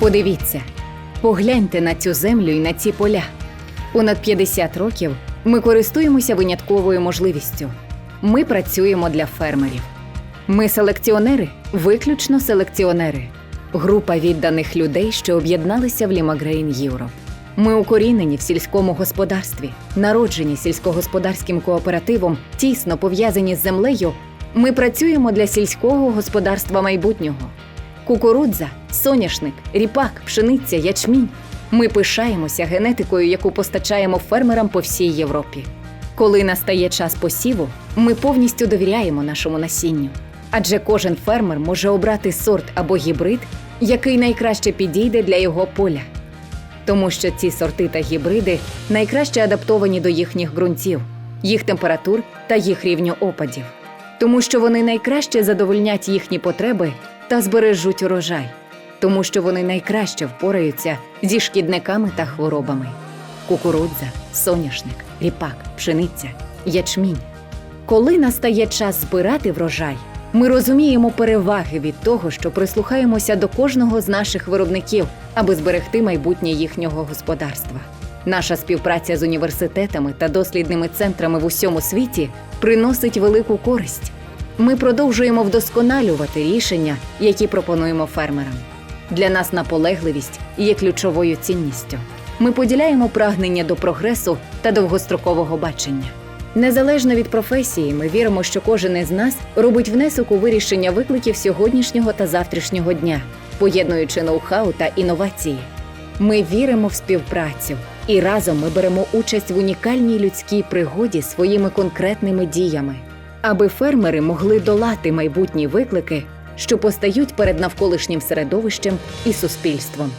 Подивіться, погляньте на цю землю і на ці поля. Понад 50 років ми користуємося винятковою можливістю. Ми працюємо для фермерів. Ми селекціонери, виключно селекціонери. Група відданих людей, що об'єдналися в Лімагрейн Європ. Ми укорінені в сільському господарстві, народжені сільськогосподарським кооперативом, тісно пов'язані з землею. Ми працюємо для сільського господарства майбутнього. Кукурудза, соняшник, ріпак, пшениця, ячмінь. Ми пишаємося генетикою, яку постачаємо фермерам по всій Європі. Коли настає час посіву, ми повністю довіряємо нашому насінню. Адже кожен фермер може обрати сорт або гібрид, який найкраще підійде для його поля. Тому що ці сорти та гібриди найкраще адаптовані до їхніх ґрунтів, їх температур та їх рівню опадів. Тому що вони найкраще задовольнять їхні потреби та збережуть урожай, тому що вони найкраще впораються зі шкідниками та хворобами. Кукурудза, соняшник, ріпак, пшениця, ячмінь. Коли настає час збирати врожай, ми розуміємо переваги від того, що прислухаємося до кожного з наших виробників, аби зберегти майбутнє їхнього господарства. Наша співпраця з університетами та дослідними центрами в усьому світі приносить велику користь. Ми продовжуємо вдосконалювати рішення, які пропонуємо фермерам. Для нас наполегливість є ключовою цінністю. Ми поділяємо прагнення до прогресу та довгострокового бачення. Незалежно від професії, ми віримо, що кожен із нас робить внесок у вирішення викликів сьогоднішнього та завтрашнього дня, поєднуючи ноу-хау та інновації. Ми віримо в співпрацю, і разом ми беремо участь в унікальній людській пригоді своїми конкретними діями, аби фермери могли долати майбутні виклики, що постають перед навколишнім середовищем і суспільством.